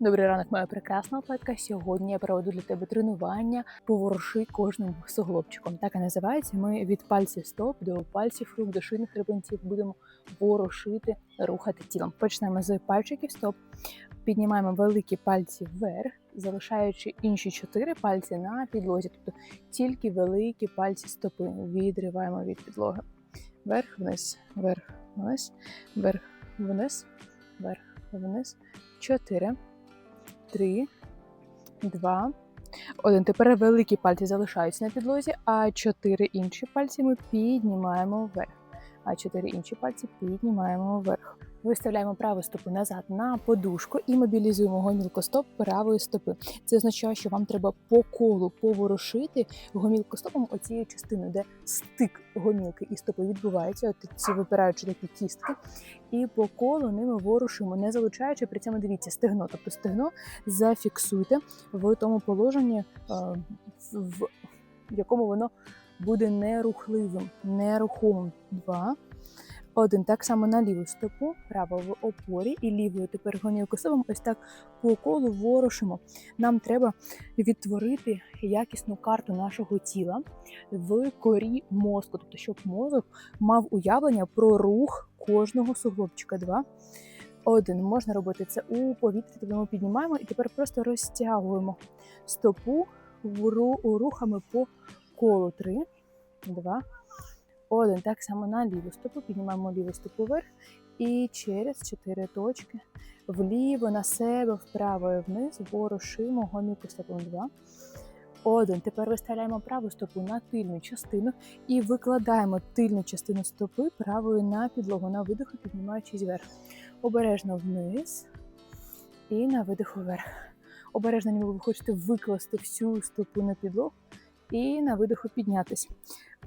Добрий ранок, моя прекрасна атлетка. Сьогодні я проведу для тебе тренування поворуши кожним суглобчиком. Так і називається. Ми від пальців стоп до пальців рук, до шийних хребенців будемо ворушити, рухати тілом. Почнемо з пальчиків стоп. Піднімаємо великі пальці вверх, залишаючи інші чотири пальці на підлозі. Тобто тільки великі пальці стопи відриваємо від підлоги. Вверх, вниз, вверх, вниз, вверх, вниз, вверх, вниз. Чотири три, два, один. Тепер великі пальці залишаються на підлозі, а чотири інші пальці ми піднімаємо вверх. А чотири інші пальці піднімаємо вверх. Виставляємо праву стопу назад на подушку і мобілізуємо гомілкостоп правої стопи. Це означає, що вам треба по колу поворушити гомілкостопом оцією частиною, де стик гомілки і стопи відбувається. От ці випираючі такі кістки. І по колу ними ворушимо, не залучаючи при цьому дивіться стегно. Тобто стегно зафіксуйте в тому положенні, е, в якому воно буде нерухливим, нерухомим. Два. Один так само на ліву стопу, право в опорі і лівою тепер гомілкосовим ось так по колу ворушимо. Нам треба відтворити якісну карту нашого тіла в корі мозку, тобто, щоб мозок мав уявлення про рух кожного суглобчика. Два. Один. Можна робити це у повітрі, тобто ми піднімаємо і тепер просто розтягуємо стопу рухами по колу. Три, два. Один. Так само на ліву стопу. Піднімаємо ліву стопу вверх. І через чотири точки вліво на себе, вправо і вниз, ворушимо гомілку стопом. Два. Один. Тепер виставляємо праву стопу на тильну частину і викладаємо тильну частину стопи правою на підлогу. На видиху, піднімаючись вверх. Обережно вниз і на видиху вверх. Обережно, ніби ви хочете викласти всю стопу на підлогу і на видиху піднятися.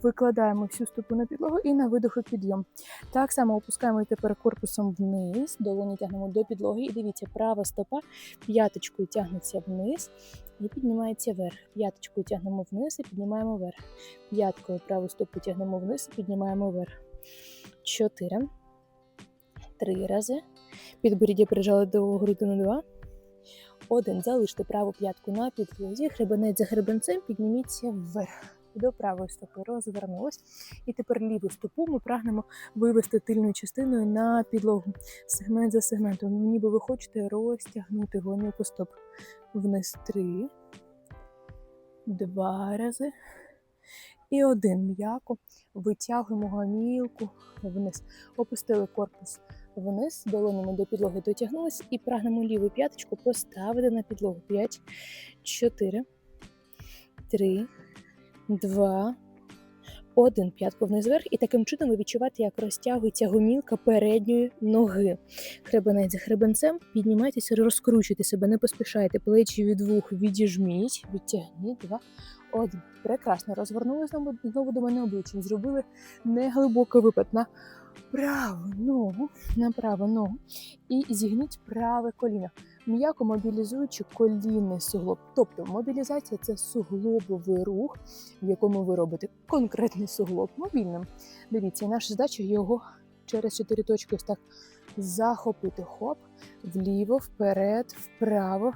Викладаємо всю стопу на підлогу і на видиху підйом. Так само опускаємо тепер корпусом вниз, долоні тягнемо до підлоги. І дивіться, права стопа п'яточкою тягнеться вниз і піднімається вверх. П'яточкою тягнемо вниз і піднімаємо вверх. П'яткою праву стопу тягнемо вниз і піднімаємо вверх. Чотири. Три рази. Підборіддя прижали до грудини два. Один. Залиште праву п'ятку на підлозі, хребенець за хребенцем, підніміться вверх. До правої стопи розвернулась. І тепер ліву стопу ми прагнемо вивести тильною частиною на підлогу. Сегмент за сегментом. Ніби ви хочете розтягнути гомілку стоп. Вниз три, два рази. І один м'яко витягуємо гомілку вниз. Опустили корпус вниз, долонями до підлоги дотягнулись і прагнемо ліву п'яточку поставити на підлогу. 5, 4, 3, 2, 1. П'ятку вниз вверх. І таким чином ви відчуваєте, як розтягується гомілка передньої ноги. Хребенець за хребенцем, піднімайтеся, розкручуйте себе, не поспішайте. Плечі від вух відіжміть, відтягніть. Два, один. Прекрасно. Розвернули знову до мене обличчям. Зробили неглибокий випад на праву ногу, на праву ногу і зігніть праве коліно, м'яко мобілізуючи колінний суглоб. Тобто мобілізація це суглобовий рух, в якому ви робите конкретний суглоб мобільним. Дивіться, наша задача його через чотири точки ось так захопити. Хоп, вліво, вперед, вправо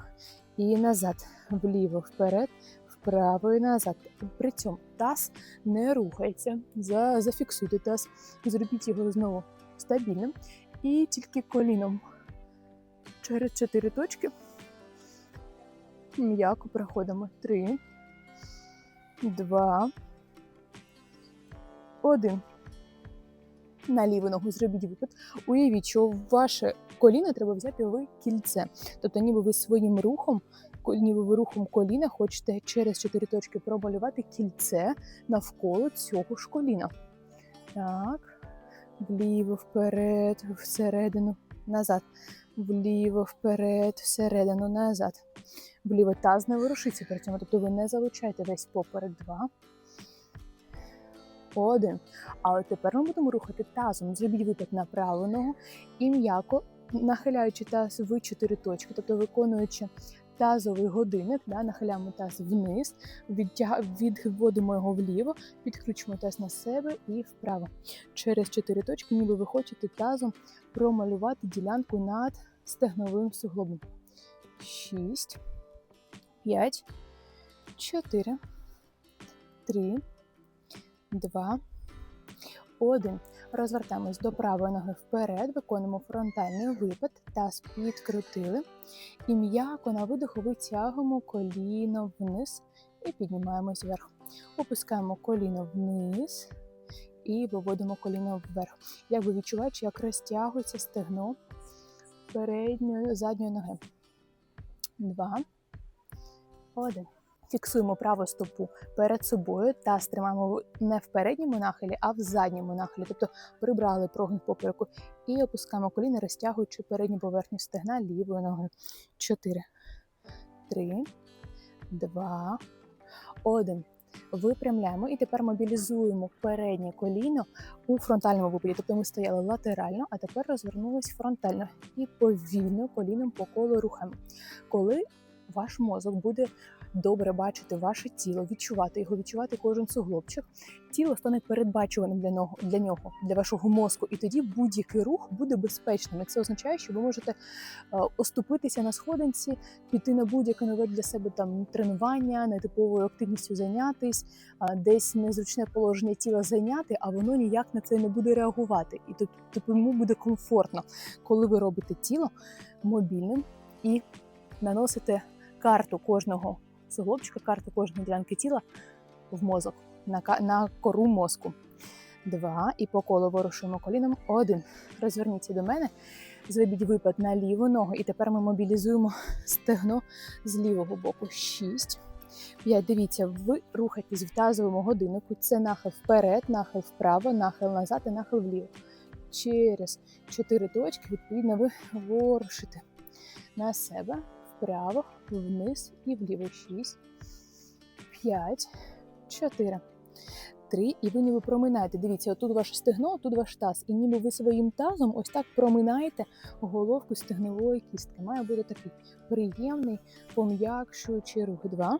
і назад. Вліво, вперед, вправо і назад. При цьому таз не рухається. Зафіксуйте таз, зробіть його знову стабільним. І тільки коліном через чотири точки. М'яко проходимо. Три, два, один. На ліву ногу зробіть випад. Уявіть, що ваше коліно треба взяти в кільце. Тобто, ніби ви своїм рухом ніби ви рухом коліна хочете через чотири точки промалювати кільце навколо цього ж коліна. Так, вліво, вперед, всередину, назад. Вліво, вперед, всередину, назад. Вліво таз не ворушиться при цьому. Тобто ви не залучаєте весь поперед Два. Один. Але тепер ми будемо рухати тазом. Зробіть випад на праву ногу і м'яко нахиляючи таз в чотири точки, тобто виконуючи тазовий годинник, да, нахиляємо таз вниз, відводимо його вліво, підключимо таз на себе і вправо. Через чотири точки, ніби ви хочете тазом промалювати ділянку над стегновим суглобом. шість, п'ять, чотири, три, два, один. Розвертаємось до правої ноги вперед, виконуємо фронтальний випад, таз підкрутили. І м'яко на видоху витягуємо коліно вниз і піднімаємось вверх. Опускаємо коліно вниз і виводимо коліно вверх. Як ви відчуваєте, як розтягується стегно передньої задньої ноги. Два. Один. Фіксуємо праву стопу перед собою та стримаємо не в передньому нахилі, а в задньому нахилі. Тобто прибрали прогин попереку і опускаємо коліна, розтягуючи передню поверхню стегна лівою ногою. Чотири, три, два, один. Випрямляємо і тепер мобілізуємо переднє коліно у фронтальному випаді. Тобто ми стояли латерально, а тепер розвернулись фронтально і повільно коліном по колу рухаємо. Коли ваш мозок буде добре бачити ваше тіло, відчувати його, відчувати кожен суглобчик, тіло стане передбачуваним для нього, для нього, для вашого мозку, і тоді будь-який рух буде безпечним. Це означає, що ви можете е, оступитися на сходинці, піти на будь-яке нове для себе там тренування, нетиповою активністю зайнятись, десь незручне положення тіла зайняти, а воно ніяк на це не буде реагувати. І тоб- тобто йому буде комфортно, коли ви робите тіло мобільним і наносите карту кожного суглобчика, карту кожної ділянки тіла в мозок, на, на кору мозку. Два. І по колу ворушуємо коліном. Один. Розверніться до мене. Зробіть випад на ліву ногу. І тепер ми мобілізуємо стегно з лівого боку. Шість. П'ять. Дивіться, ви рухаєтесь в тазовому годиннику. Це нахил вперед, нахил вправо, нахил назад і нахил вліво. Через чотири точки, відповідно, ви ворушите на себе вправо, вниз і вліво. Шість, п'ять, чотири, три. І ви ніби проминаєте. Дивіться, отут ваше стегно, тут ваш таз. І ніби ви своїм тазом ось так проминаєте головку стегнової кістки. Має бути такий приємний, пом'якшуючий рух. Два.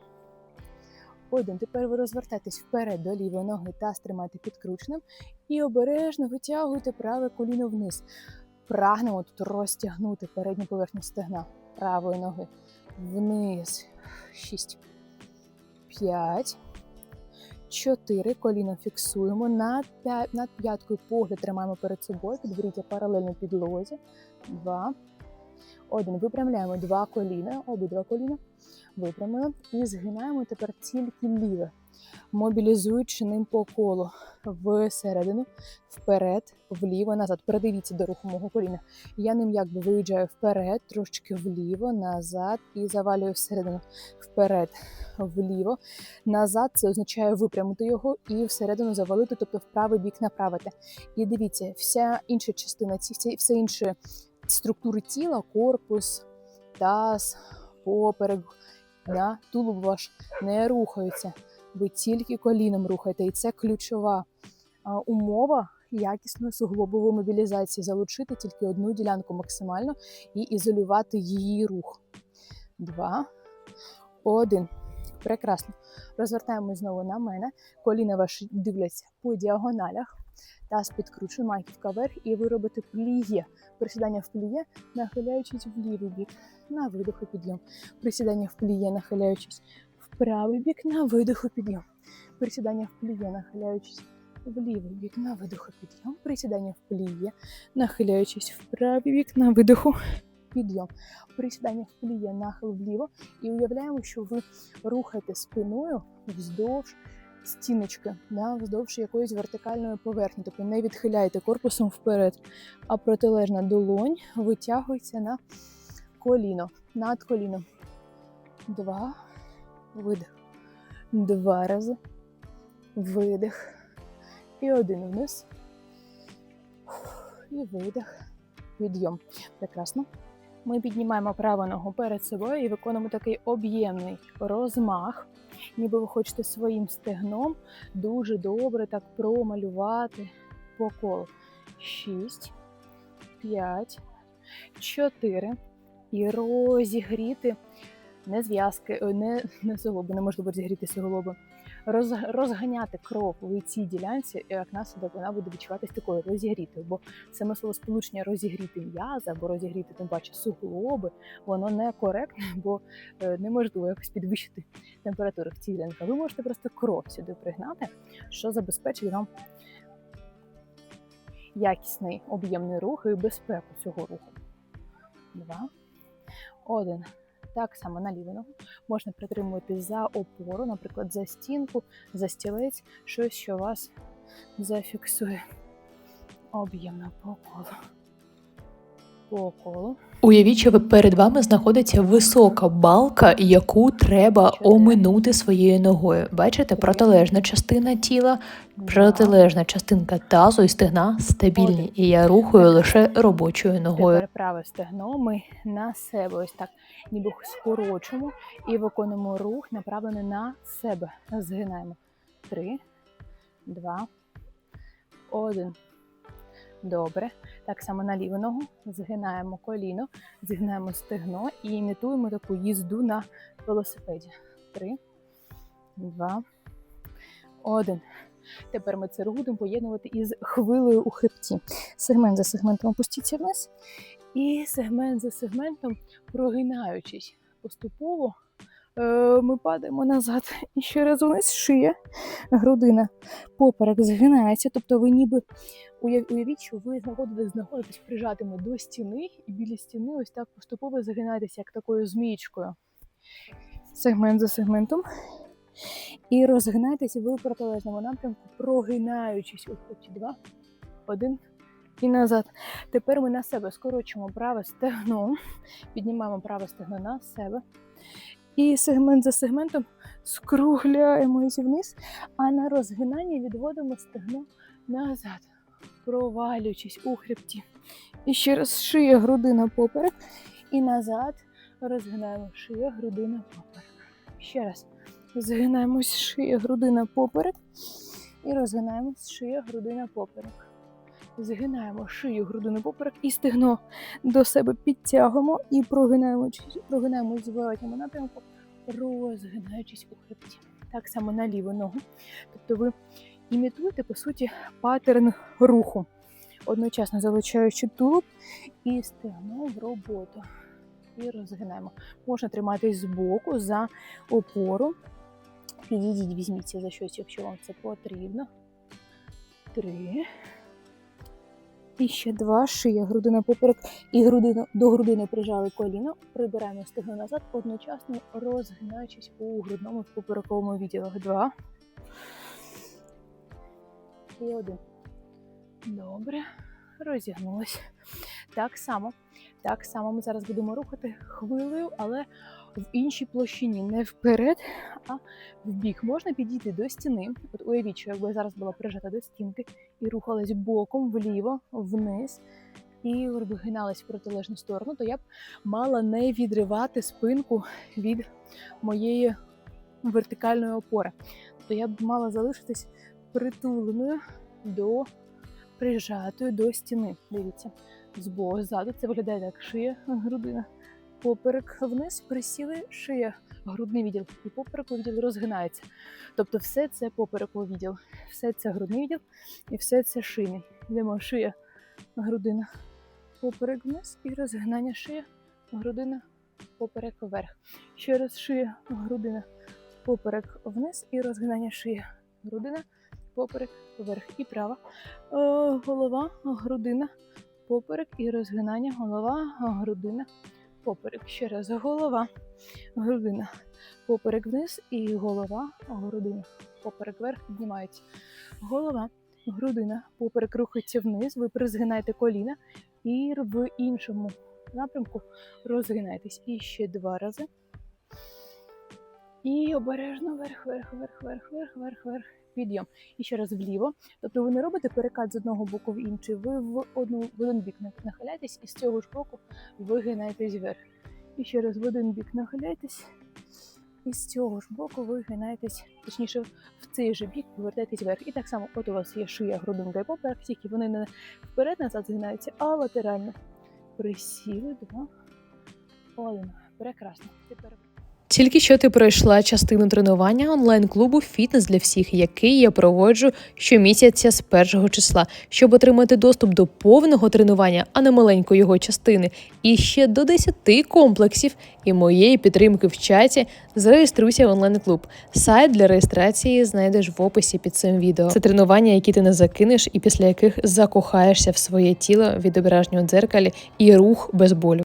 Один. Тепер ви розвертаєтесь вперед до лівої ноги, таз тримайте підкрученим і обережно витягуєте праве коліно вниз. Прагнемо тут розтягнути передню поверхню стегна правої ноги вниз. Шість. П'ять. Чотири. Коліно фіксуємо. Над, п'я- над п'яткою погляд тримаємо перед собою. Підберіться паралельно підлозі. Два. Один. Випрямляємо два коліна, обидва коліна. Випрямили. І згинаємо тепер тільки ліве. Мобілізуючи ним по колу всередину, вперед, вліво, назад. Передивіться до руху мого коліна. Я ним якби виїжджаю вперед, трошки вліво, назад і завалюю всередину. Вперед, вліво, назад. Це означає випрямити його і всередину завалити, тобто в правий бік направити. І дивіться, вся інша частина, все інші структури тіла, корпус, таз, поперек, да, тулуб ваш не рухаються. Ви тільки коліном рухаєте, і це ключова умова якісної суглобової мобілізації. Залучити тільки одну ділянку максимально і ізолювати її рух. Два, один. Прекрасно. Розвертаємось знову на мене. Коліна ваші дивляться по діагоналях. Таз підкручує, маківка вверх, і ви робите пліє. Присідання в пліє, нахиляючись в лівий бік. На видоху підйом. Присідання в пліє, нахиляючись правий бік, на видоху підйом. Присідання в пліє, нахиляючись в лівий бік, на видоху підйом. Присідання в пліє, нахиляючись в правий бік, на видоху підйом. Присідання в пліє, нахил вліво. І уявляємо, що ви рухаєте спиною вздовж стіночки, да, вздовж якоїсь вертикальної поверхні. Тобто не відхиляєте корпусом вперед, а протилежна долонь витягується на коліно, над коліном. Два. Видих. Два рази. Видих. І один вниз. І видих. Підйом. Прекрасно. Ми піднімаємо праву ногу перед собою і виконуємо такий об'ємний розмах, ніби ви хочете своїм стегном дуже добре так промалювати по колу. Шість, п'ять, чотири. І розігріти не зв'язки, е, не, не суглоби, неможливо розігріти суглоби. Роз, розганяти кров у цій ділянці, і як наслідок вона буде відчуватись такою розігрітою. Бо саме слово сполучення розігріти м'язи або розігріти, тим паче суглоби, воно некоректне, бо е, неможливо якось підвищити температуру в цій ділянці. Ви можете просто кров сюди пригнати, що забезпечить вам якісний об'ємний рух і безпеку цього руху. Два. Один. Так само на ліву ногу. Можна притримувати за опору, наприклад, за стінку, за стілець, щось, що вас зафіксує об'ємно по колу. По колу. Уявіть, що перед вами знаходиться висока балка, яку треба оминути своєю ногою. Бачите, протилежна частина тіла, протилежна частинка тазу і стегна стабільні, і я рухаю лише робочою ногою. Тепер праве стегно ми на себе ось так ніби скорочуємо і виконуємо рух, направлений на себе. Згинаємо. Три, два, один. Добре. Так само на ліву ногу згинаємо коліно, згинаємо стегно і імітуємо таку їзду на велосипеді. Три, два, один. Тепер ми це будемо поєднувати із хвилею у хребті. Сегмент за сегментом опустіться вниз. І сегмент за сегментом, прогинаючись поступово, ми падаємо назад. І ще раз вниз шия, грудина, поперек згинається. Тобто ви ніби уявіть, що ви знаходитесь, знаходитесь прижатими до стіни, і біля стіни ось так поступово загинаєтеся, як такою змієчкою. Сегмент за сегментом. І розгинайтеся ви у протилежному напрямку, прогинаючись у хоті два, один і назад. Тепер ми на себе скорочуємо праве стегно, піднімаємо праве стегно на себе. І сегмент за сегментом скругляємося вниз, а на розгинанні відводимо стегно назад, провалюючись у хребті. І ще раз шия, грудина поперек. І назад розгинаємо шия, грудина поперек. Ще раз. Згинаємось шия, грудина поперек. І розгинаємось шия, грудина поперек. Згинаємо шию, грудину поперек і стегно до себе підтягуємо і прогинаємо, в зворотньому напрямку, розгинаючись у хребті. Так само на ліву ногу. Тобто ви імітуєте, по суті, паттерн руху, одночасно залучаючи тулуб і стегно в роботу. І розгинаємо. Можна триматись збоку за опору. Підійдіть, візьміться за щось, якщо вам це потрібно. Три. І ще два. Шия, грудина поперек і грудина, до грудини прижали коліно. Прибираємо стегно назад, одночасно розгинаючись у грудному поперековому відділах. Два. І один. Добре. Розігнулись. Так само. Так само ми зараз будемо рухати хвилею, але в іншій площині, не вперед, а в бік. Можна підійти до стіни. От уявіть, що якби я зараз була прижата до стінки і рухалась боком вліво, вниз, і вигиналась в протилежну сторону, то я б мала не відривати спинку від моєї вертикальної опори. То я б мала залишитись притуленою до прижатою до стіни. Дивіться, збоку, ззаду це виглядає як шия, грудина. Поперек вниз присіли шия, грудний відділ і поперековий відділ розгинається. Тобто все це поперековий відділ, все це грудний відділ і все це шийний. Йдемо шия, грудина, поперек вниз і розгинання шия, грудина, поперек вверх. Ще раз шия, грудина, поперек вниз і розгинання шия, грудина, поперек вверх. І права. Е, голова, грудина, поперек і розгинання, голова, грудина поперек. Ще раз голова, грудина, поперек вниз і голова, грудина, поперек вверх піднімається. Голова, грудина, поперек рухається вниз, ви призгинаєте коліна і в іншому напрямку розгинайтесь. І ще два рази. І обережно вверх, вверх, вверх, вверх, вверх, вверх, вверх. Підйом. І ще раз вліво. Тобто ви не робите перекат з одного боку в інший, ви в одну в один бік нахиляєтесь і з цього ж боку вигинаєтесь вверх. І ще раз в один бік нахиляєтесь, і з цього ж боку вигинаєтесь, точніше, в цей же бік повертаєтесь вверх. І так само, от у вас є шия, грудинка і поперек, тільки вони не вперед назад згинаються, а латерально. Присіли, два, один. Прекрасно. Тепер Тільки що ти пройшла частину тренування онлайн-клубу Фітнес для всіх, який я проводжу щомісяця з першого числа, щоб отримати доступ до повного тренування, а не маленької його частини, і ще до 10 комплексів і моєї підтримки в чаті. Зареєструйся в онлайн-клуб. Сайт для реєстрації знайдеш в описі під цим відео. Це тренування, які ти не закинеш, і після яких закохаєшся в своє тіло, відображення у дзеркалі і рух без болю.